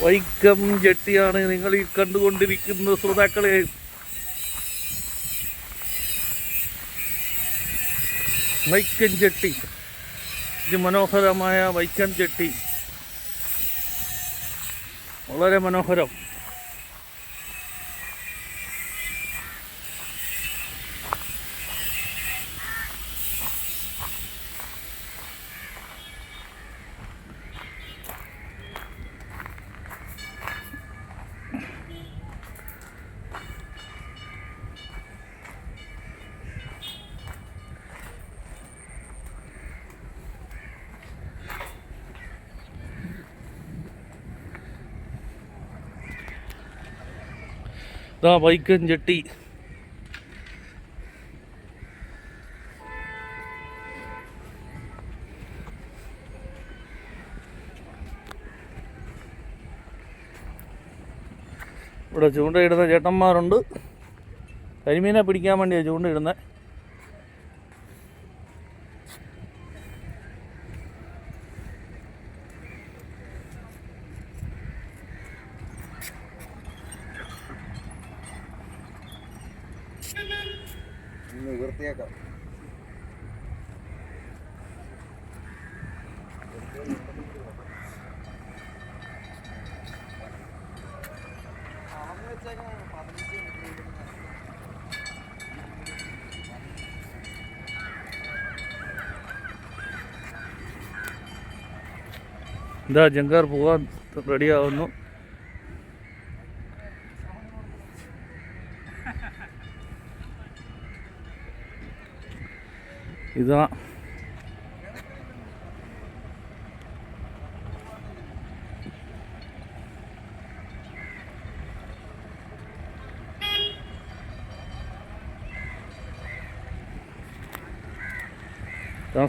വൈക്കം ജെട്ടിയാണ് നിങ്ങൾ ഈ കണ്ടുകൊണ്ടിരിക്കുന്ന ശ്രോതാക്കളെ. വൈക്കം ജെട്ടി. മനോഹരമായ വൈക്കം ജെട്ടി. വളരെ മനോഹരം. ഇതാ വൈക്കം ജെട്ടി. ഇവിടെ ചൂണ്ടയിടുന്ന ചേട്ടന്മാരുണ്ട്. കരിമീനെ പിടിക്കാൻ വേണ്ടിയാണ് ചൂണ്ടയിടുന്നത് നിവൃത്തിയേക്കാം ഇതാ ജങ്കാർ പോകാൻ റെഡിയാവുന്നു ഇതാ.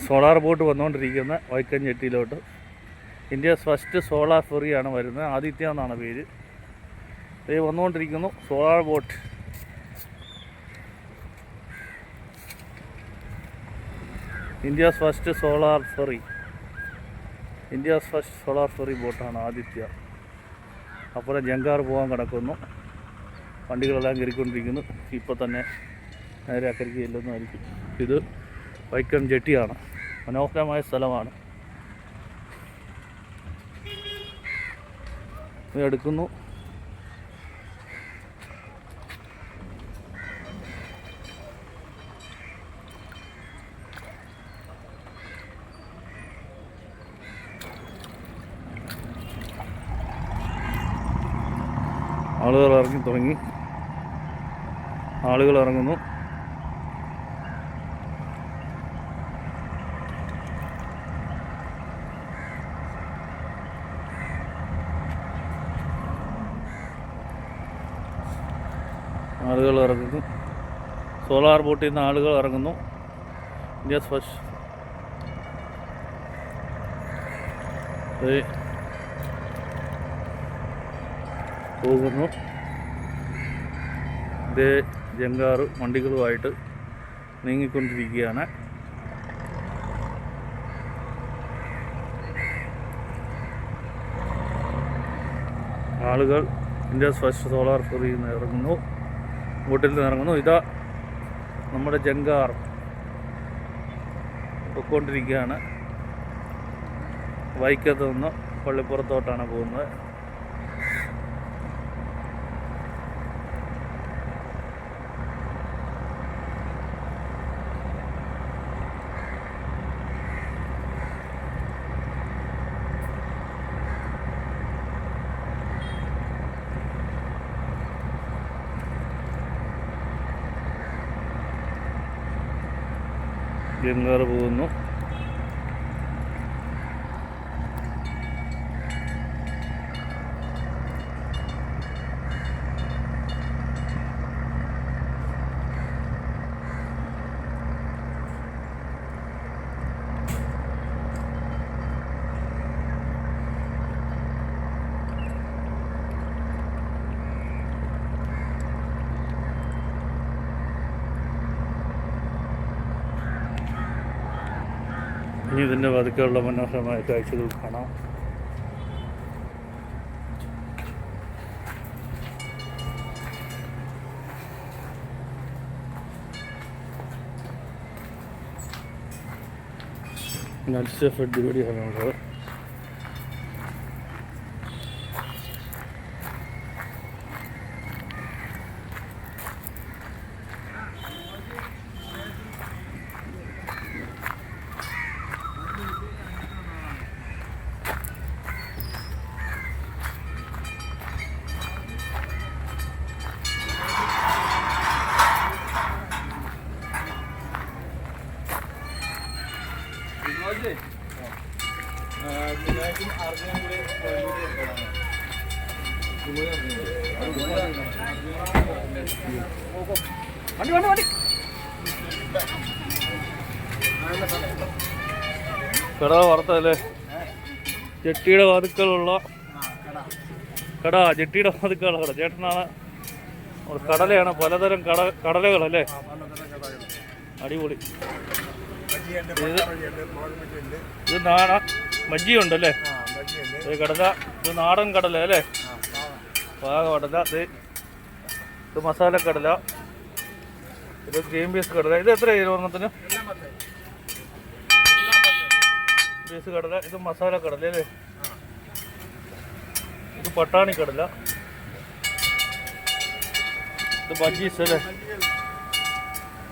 സോളാർ ബോട്ട് വന്നുകൊണ്ടിരിക്കുന്ന വൈക്കം ഇന്ത്യ ഫസ്റ്റ് സോളാർ ഫെറിയാണ് വരുന്നത്. ആദിത്യ എന്നാണ് പേര്. വന്നുകൊണ്ടിരിക്കുന്നു solar boat. India's first solar ferry India's first solar ferry ബോട്ടാണ് ആദിത്യ. അപ്പുറം ജങ്കാർ പോകാൻ കിടക്കുന്നു. വണ്ടികളെല്ലാം കയറിക്കൊണ്ടിരിക്കുന്നു. ഇപ്പോൾ തന്നെ നേരെ അക്കരയ്ക്ക് ചെല്ലുന്നതായിരിക്കും. ഇത് വൈക്കം ജെട്ടിയാണ്. മനോഹരമായ സ്ഥലമാണ്. എടുക്കുന്നു. ആളുകൾ ഇറങ്ങി തുടങ്ങി. ആളുകൾ ഇറങ്ങുന്നു. ആളുകൾ ഇറങ്ങുന്നു. സോളാർ ബോട്ടിൽ നിന്ന് ആളുകൾ ഇറങ്ങുന്നു. ഇന്ത്യസ് ഫസ്റ്റ് പോകുന്നു. ഇതേ ജങ്കാറ് വണ്ടികളുമായിട്ട് നീങ്ങിക്കൊണ്ടിരിക്കുകയാണ്. ആളുകൾ ഇന്ത്യ ഫസ്റ്റ് സോളാർ ഫെറിയിൽ നിന്ന് ഇറങ്ങുന്നു. ബോട്ടിൽ നിന്ന് ഇറങ്ങുന്നു. ഇതാ നമ്മുടെ ജങ്കാർ പൊയ്ക്കൊണ്ടിരിക്കുകയാണ് വൈക്കത്ത് നിന്ന് പള്ളിപ്പുറത്തോട്ടാണ് പോകുന്നത്. ജങ്കാർ പോകുന്നു ഇനി ഇതിന്റെ പതുക്കെയുള്ള മനോഹരമായ കാഴ്ചകൾ കാണാം. നല്ല ഫുഡ് കൂടിയാണ് ഉള്ളത് വണ്ടി വണ്ടി വണ്ടി കട വാർത്തല്ലേ ജെട്ടിയുടെ വാതുക്കളുള്ള കട ജെട്ടിയുടെ വാതുക്കളുള്ള കട. ചേട്ടനാണ് കടലയാണ് പലതരം കട കടലകളല്ലേ? അടിപൊളി. ഇത് ഇത് നാട മജ്ജിയുണ്ടല്ലേ ഇത് കടല ഇത് നാടൻ കടല അല്ലേ? പാക കടല ഇത് ഇത് മസാല കടല ഇത് ഗ്രീൻ പീസ് കടല. ഇത് എത്ര ഒരെണ്ണത്തിന്? പീസ് കടല ഇത് മസാല കടല അല്ലേ? ഇത് പട്ടാണി കടല. ഇത് ബജ്ജീസ് അല്ലേ?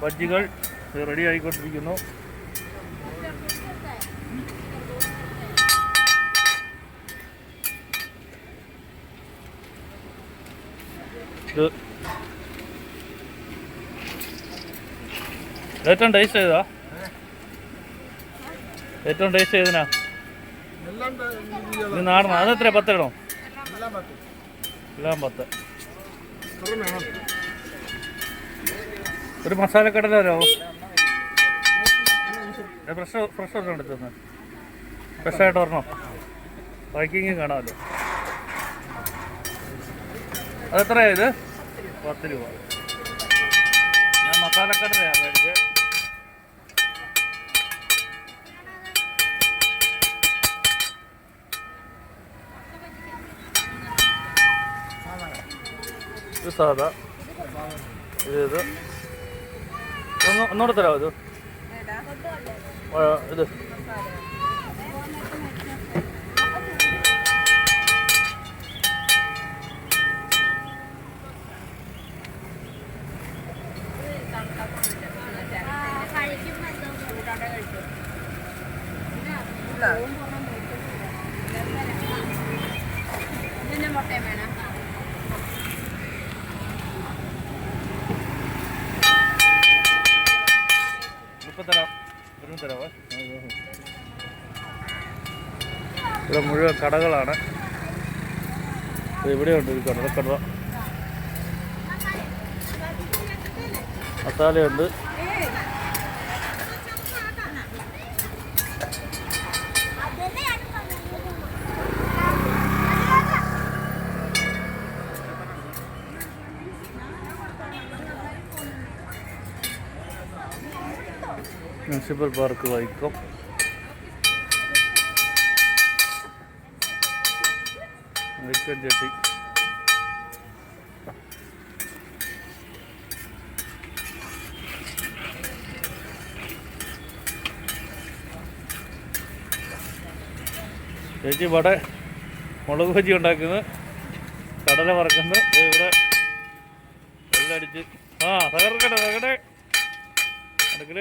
ബജ്ജികൾ റെഡി ആയിക്കൊണ്ടിരിക്കുന്നു. ഇത്. ഏറ്റവും ടേസ്റ്റ് ചെയ്താ ഏറ്റവും ടേസ്റ്റ് ചെയ്തനാ ഇത് നാടന. അത് എത്ര പത്ത് ഇടണം എല്ലാം പത്ത്. ഒരു മസാലക്കടല വരാമോ ഫ്രഷ് ഫ്രഷ് ഒരെണ്ണം എടുത്തു തന്നെ ഫ്രഷായിട്ട് ഒരെണ്ണം. പാക്കിങ് കാണാമല്ലോ. അതെത്രയാണ് ഇത്? പത്ത് രൂപ. ഞാൻ മസാലക്കടലയാണ് മേടിച്ചത് ഇത് സാധാ. ഇത് ഇത്. ഒന്ന് ഒന്നുകൂടെ തരാമോ ഇത്? ഇത്. മുട്ടയും വേണം. ഇവിടെ മുഴുവൻ കടകളാണ്. ഇവിടെയുണ്ട് ഒരു കട. കട. മസാലയുണ്ട്. Municipal park Vaikom. Vaikom jetty. ചേച്ചി ഇവിടെ മുളക് ബജി ഉണ്ടാക്കുന്നു കടല വറക്കുന്നത്. ഇവിടെ വെള്ളടിച്ച്. ആ തകർക്കട്ടെ തകട്ടെ അടുക്കള